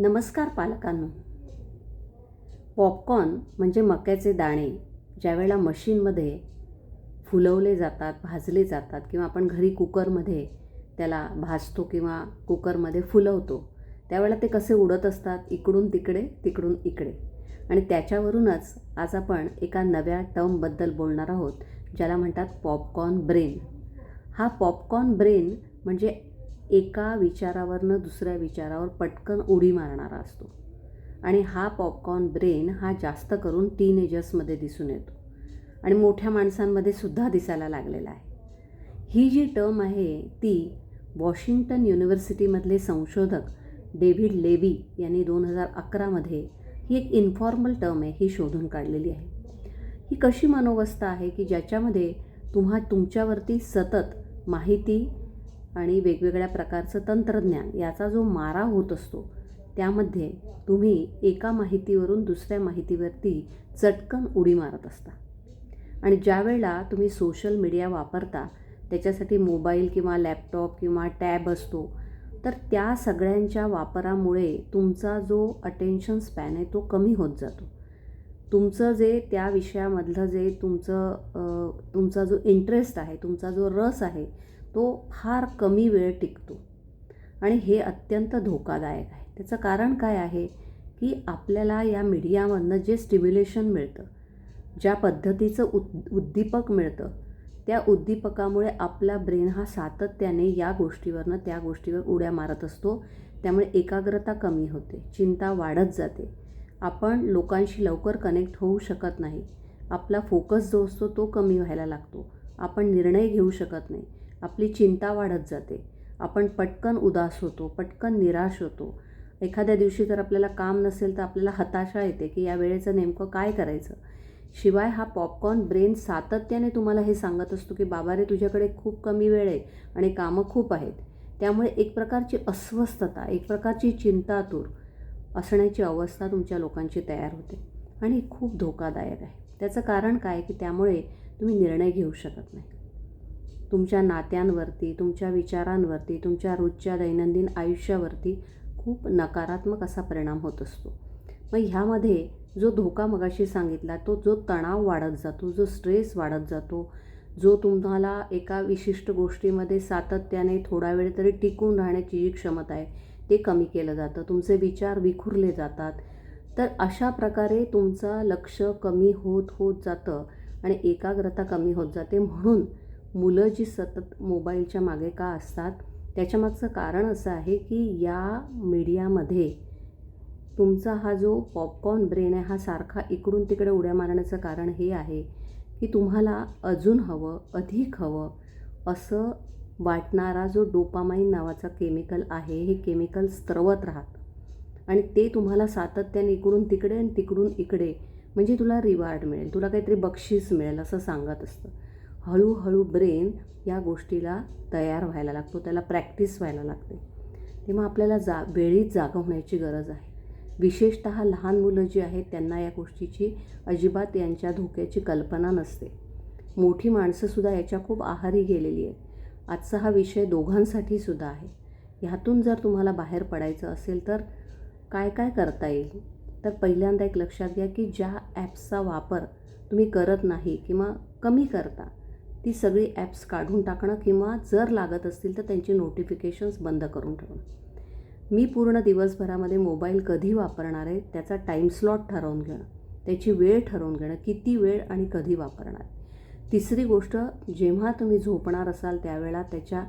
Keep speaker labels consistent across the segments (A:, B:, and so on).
A: नमस्कार पालकांनो. पॉपकॉर्न म्हणजे मक्याचे दाणे ज्यावेळेला मशीनमध्ये फुलवले जातात भाजले जातात किंवा आपण घरी कुकरमध्ये त्याला भाजतो किंवा कुकरमध्ये फुलवतो त्यावेळेला ते कसे उडत असतात? इकडून तिकडे तिकडून इकडे. आणि त्याच्यावरूनच आज आपण एका नव्या टर्मबद्दल बोलणार आहोत ज्याला म्हणतात पॉपकॉर्न ब्रेन. हा पॉपकॉर्न ब्रेन म्हणजे एका विचारावरनं दुसऱ्या विचारावर पटकन उडी मारणारा असतो. आणि हा पॉपकॉर्न ब्रेन हा जास्त करून टीनेजर्समध्ये दिसून येतो. आणि मोठ्या माणसांमध्ये सुद्धा दिसायला लागलेला आहे. ही जी टर्म आहे ती वॉशिंग्टन युनिव्हर्सिटीमधले संशोधक डेव्हिड लेवी यांनी दोन हजार अकरामध्ये ही एक इन्फॉर्मल टर्म आहे ही शोधून काढलेली आहे. ही कशी मनोवस्था आहे की ज्याच्यामध्ये तुम्हा तुमच्यावरती सतत माहिती आणि वेगवेगळ्या प्रकारचं तंत्रज्ञान याचा जो मारा होत असतो त्यामध्ये तुम्ही एका माहितीवरून दुसऱ्या माहितीवरती चटकन उडी मारत असता. आणि ज्या वेळेला तुम्ही सोशल मीडिया वापरता त्याच्यासाठी मोबाईल किंवा लॅपटॉप किंवा टॅब असतो तर त्या सगळ्यांच्या वापरामुळे तुमचा जो अटेन्शन स्पॅन आहे तो कमी होत जातो. तुमचं जे त्या विषयामधलं जे तुमचं तुमचा जो इंटरेस्ट आहे तुमचा जो रस आहे तो फार कमी वेळ टिकतो. आणि हे अत्यंत धोकादायक आहे. त्याचं कारण काय आहे की आपल्याला या मीडियामधनं जे स्टिम्युलेशन मिळतं ज्या पद्धतीचं उद उद्दीपक मिळतं त्या उद्दीपकामुळे आपला ब्रेन हा सातत्याने या गोष्टीवरनं त्या गोष्टीवर उड्या मारत असतो. त्यामुळे एकाग्रता कमी होते चिंता वाढत जाते. आपण लोकांशी लवकर कनेक्ट होऊ शकत नाही. आपला फोकस जो असतो तो कमी व्हायला लागतो. आपण निर्णय घेऊ शकत नाही. आपली चिंता वाढत जाते. आपण पटकन उदास होतो पटकन निराश होतो. एखाद्या दिवशी जर आपल्याला काम नसेल तर आपल्याला हताशा येते की या वेळेचं नेमकं काय करायचं? शिवाय हा पॉपकॉर्न ब्रेन सातत्याने तुम्हाला हे सांगत असतो की बाबा रे तुझ्याकडे खूप कमी वेळ आहे आणि कामं खूप आहेत. त्यामुळे एक प्रकारची अस्वस्थता एक प्रकारची चिंतातूर असण्याची अवस्था तुमच्या लोकांची तयार होते आणि खूप धोकादायक आहे. त्याचं कारण काय की त्यामुळे तुम्ही निर्णय घेऊ शकत नाही. तुमच्या नात्यांवरती तुमच्या विचारांवरती तुमच्या रोजच्या दैनंदिन आयुष्यावरती खूप नकारात्मक असा परिणाम होत असतो. मग ह्यामध्ये जो धोका मगाशी सांगितला तो जो तणाव वाढत जातो जो स्ट्रेस वाढत जातो जो तुम्हाला एका विशिष्ट गोष्टीमध्ये सातत्याने थोडा वेळ तरी टिकून राहण्याची जी क्षमता आहे ते कमी केलं जातं तुमचे विचार विखुरले जातात तर अशा प्रकारे तुमचं लक्ष कमी होत होत जातं आणि एकाग्रता कमी होत जाते. म्हणून मुलं जी सतत मोबाईलच्या मागे का असतात त्याच्यामागचं कारण असं आहे की या मीडियामध्ये तुमचा हा जो पॉपकॉर्न ब्रेन आहे हा सारखा इकडून तिकडे उड्या मारण्याचं कारण हे आहे की तुम्हाला अजून हवं अधिक हवं असं वाटणारा जो डोपामाइन नावाचा केमिकल आहे हे केमिकल स्त्रवत राहतं. आणि ते तुम्हाला सातत्याने इकडून तिकडे आणि तिकडून इकडे म्हणजे तुला रिवार्ड मिळेल तुला काहीतरी बक्षीस मिळेल असं सांगत असतं. हळूहळू ब्रेन या गोष्टीला तयार व्हायला लागतो त्याला प्रॅक्टिस व्हायला लागते. तेव्हा आपल्याला जा वेळीच जागा होण्याची गरज आहे. विशेषत लहान मुलं जी आहेत त्यांना या गोष्टीची अजिबात यांच्या धोक्याची कल्पना नसते. मोठी माणसंसुद्धा याच्या खूप आहारी गेलेली आहेत. आजचा हा विषय दोघांसाठी सुद्धा आहे. ह्यातून जर तुम्हाला बाहेर पडायचं असेल तर काय काय करता येईल? तर पहिल्यांदा एक लक्षात घ्या की ज्या ॲप्सचा वापर तुम्ही करत नाही किंवा कमी करता ती सगळी ॲप्स काढून टाकणं किंवा जर लागत असतील तर त्यांची नोटिफिकेशन्स बंद करून ठेवणं. मी पूर्ण दिवसभरामध्ये मोबाईल कधी वापरणार आहे त्याचा टाईम स्लॉट ठरवून घेणं त्याची वेळ ठरवून घेणं किती वेळ आणि कधी वापरणार. तिसरी गोष्ट जेव्हा तुम्ही झोपणार असाल त्यावेळा त्याच्या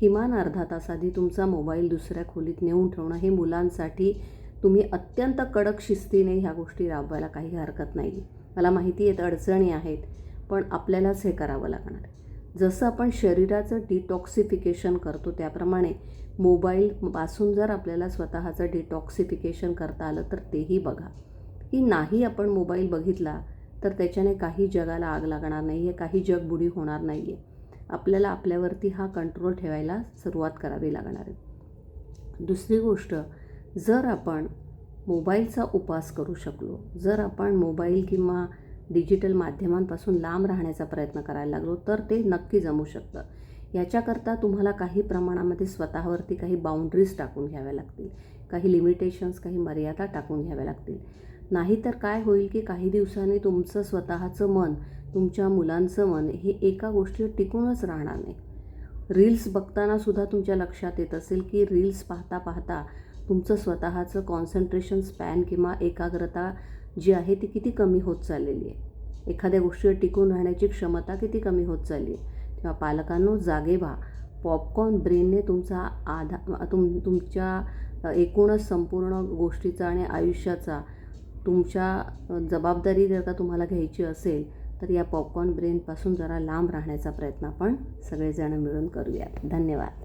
A: किमान अर्धा तास आधी तुमचा मोबाईल दुसऱ्या खोलीत नेऊन ठेवणं हे मुलांसाठी तुम्ही अत्यंत कडक शिस्तीने ह्या गोष्टी राबवायला काही हरकत नाही मला माहिती आहेत अडचणी आहेत. पण आपल्यालाच हे करावं लागणार आहे. जसं आपण शरीराचं डिटॉक्सिफिकेशन करतो त्याप्रमाणे मोबाईलपासून जर आपल्याला स्वतःचं डिटॉक्सिफिकेशन करता आलं तर तेही बघा. की नाही आपण मोबाईल बघितला तर त्याच्याने काही जगाला आग लागणार नाही आहे काही जगबुडी होणार नाही आहे आपल्याला आपल्यावरती हा कंट्रोल ठेवायला सुरुवात करावी लागणार आहे. दुसरी गोष्ट जर आपण मोबाईलचा उपास करू शकलो जर आपण मोबाईल किंवा डिजिटल माध्यमांपासून लांब राहण्याचा प्रयत्न करायला लागलो तर ते नक्की जमू शकतं. याच्याकरता तुम्हाला काही प्रमाणामध्ये स्वतःवरती काही बाउंड्रीज टाकून घ्याव्या लागतील. काही लिमिटेशन्स काही मर्यादा टाकून घ्याव्या लागतील. नाहीतर काय होईल की काही दिवसांनी तुमचं स्वतःचं मन तुमच्या मुलांचं मन हे एका गोष्टीवर टिकूनच राहणार नाही. रील्स बघताना सुद्धा तुमच्या लक्षात येत असेल की रील्स पाहता पाहता तुमचं स्वतःचं कॉन्सन्ट्रेशन स्पॅन किंवा एकाग्रता जी आहे ती किती कमी होत चाललेली आहे. एखाद्या गोष्टीवर टिकून राहण्याची क्षमता किती कमी होत चालली आहे. तेव्हा पालकांनो जागे व्हा. पॉपकॉर्न ब्रेनने तुमचा आधा तुम तुमच्या एकूणच संपूर्ण गोष्टीचा आणि आयुष्याचा तुमच्या जबाबदारी जर का तुम्हाला घ्यायची असेल तर या पॉपकॉर्न ब्रेनपासून जरा लांब राहण्याचा प्रयत्न आपण सगळेजण मिळून करूयात. धन्यवाद.